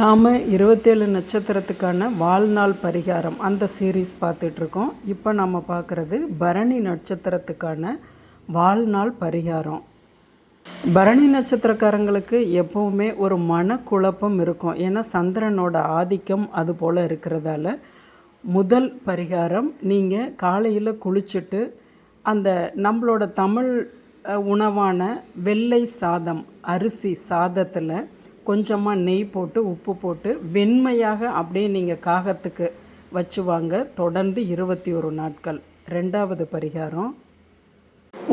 நாம் இருபத்தேழு நட்சத்திரத்துக்கான வாழ்நாள் பரிகாரம் அந்த சீரீஸ் பார்த்துட்ருக்கோம். இப்போ நம்ம பார்க்குறது பரணி நட்சத்திரத்துக்கான வாழ்நாள் பரிகாரம். பரணி நட்சத்திரக்காரங்களுக்கு எப்போவுமே ஒரு மனக்குழப்பம் இருக்கும். ஏன்னா சந்திரனோட ஆதிக்கம் அது போல் இருக்கிறதால முதல் பரிகாரம் நீங்கள் காலையில் குளிச்சுட்டு அந்த நம்மளோட தமிழ் உணவான வெள்ளை சாதம் அரிசி சாதத்தில் கொஞ்சமாக நெய் போட்டு உப்பு போட்டு வெண்மையாக அப்படியே நீங்கள் காகத்துக்கு வச்சு வாங்க தொடர்ந்து இருபத்தி ஒரு நாட்கள். ரெண்டாவது பரிகாரம்.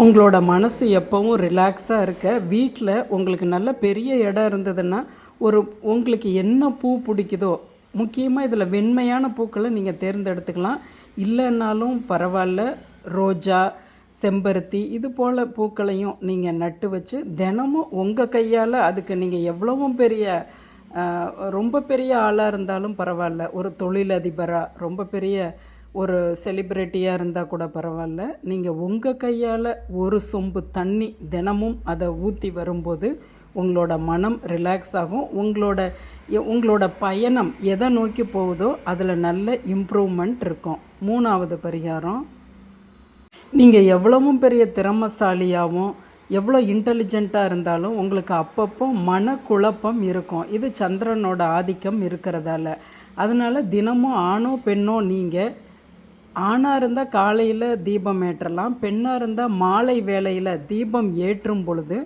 உங்களோட மனசு எப்பவும் ரிலாக்ஸாக இருக்க. வீட்டில் உங்களுக்கு நல்ல பெரிய இடம் இருந்ததுன்னா ஒரு உங்களுக்கு என்ன பூ பிடிக்குதோ முக்கியமாக இதில் வெண்மையான பூக்களை நீங்கள் தேர்ந்தெடுத்துக்கலாம். இல்லைன்னாலும் பரவாயில்ல. ரோஜா செம்பருத்தி இது போல் பூக்களையும் நீங்கள் நட்டு வச்சு தினமும் உங்கள் கையால் அதுக்கு நீங்கள் எவ்வளவும் பெரிய ரொம்ப பெரிய ஆளாக இருந்தாலும் பரவாயில்ல. ஒரு தொழிலதிபராக ரொம்ப பெரிய ஒரு செலிப்ரிட்டியாக இருந்தால் கூட பரவாயில்ல. நீங்கள் உங்கள் கையால் ஒரு சொம்பு தண்ணி தினமும் அதை ஊற்றி வரும்போது உங்களோட மனம் ரிலாக்ஸ் ஆகும். உங்களோட உங்களோட பயணம் எதை நோக்கி போகுதோ அதில் நல்ல இம்ப்ரூவ்மெண்ட் இருக்கும். மூணாவது பரிகாரம் நீங்கள் எவ்வளவும் பெரிய திறமசாலியாகவும் எவ்வளோ இன்டெலிஜென்ட்டாக இருந்தாலும் உங்களுக்கு அப்பப்போ மனக்குழப்பம் இருக்கும். இது சந்திரனோட ஆதிக்கம் இருக்கிறதால. அதனால் தினமும் ஆணோ பெண்ணோ நீங்கள் ஆணாக இருந்தால் காலையில் தீபம் ஏற்றலாம் பெண்ணாக இருந்தால் மாலை வேளையில் தீபம் ஏற்றும் பொழுது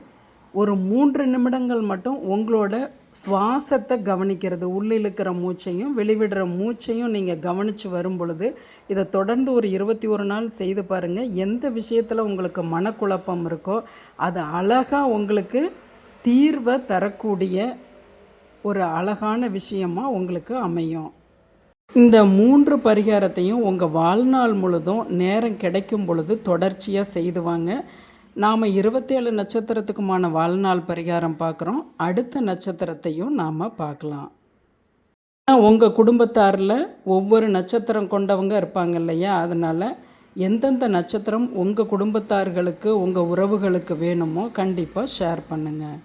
ஒரு மூன்று நிமிடங்கள் மட்டும் உங்களோட சுவாசத்தை கவனிக்கிறது. உள்ளே இழுக்கிற மூச்சையும் வெளிவிடுற மூச்சையும் நீங்கள் கவனித்து வரும் பொழுது இதை தொடர்ந்து ஒரு இருபத்தி ஒரு நாள் செய்து பாருங்கள் எந்த விஷயத்தில் உங்களுக்கு மனக்குழப்பம் இருக்கோ அது அழகாக உங்களுக்கு தீர்வை தரக்கூடிய ஒரு அழகான விஷயமா உங்களுக்கு அமையும். இந்த மூன்று பரிகாரத்தையும் உங்கள் வாழ்நாள் முழுதும் நேரம் கிடைக்கும் பொழுது தொடர்ச்சியாக செய்துவாங்க நாம் இருபத்தேழு நட்சத்திரத்துக்குமான வாழ்நாள் பரிகாரம் பார்க்குறோம். அடுத்த நட்சத்திரத்தையும் நாம் பார்க்கலாம். உங்கள் குடும்பத்தாரில் ஒவ்வொரு நட்சத்திரம் கொண்டவங்க இருப்பாங்க இல்லையா? அதனால் எந்தெந்த நட்சத்திரம் உங்கள் குடும்பத்தார்களுக்கு உங்கள் உறவுகளுக்கு வேணுமோ கண்டிப்பாக ஷேர் பண்ணுங்கள்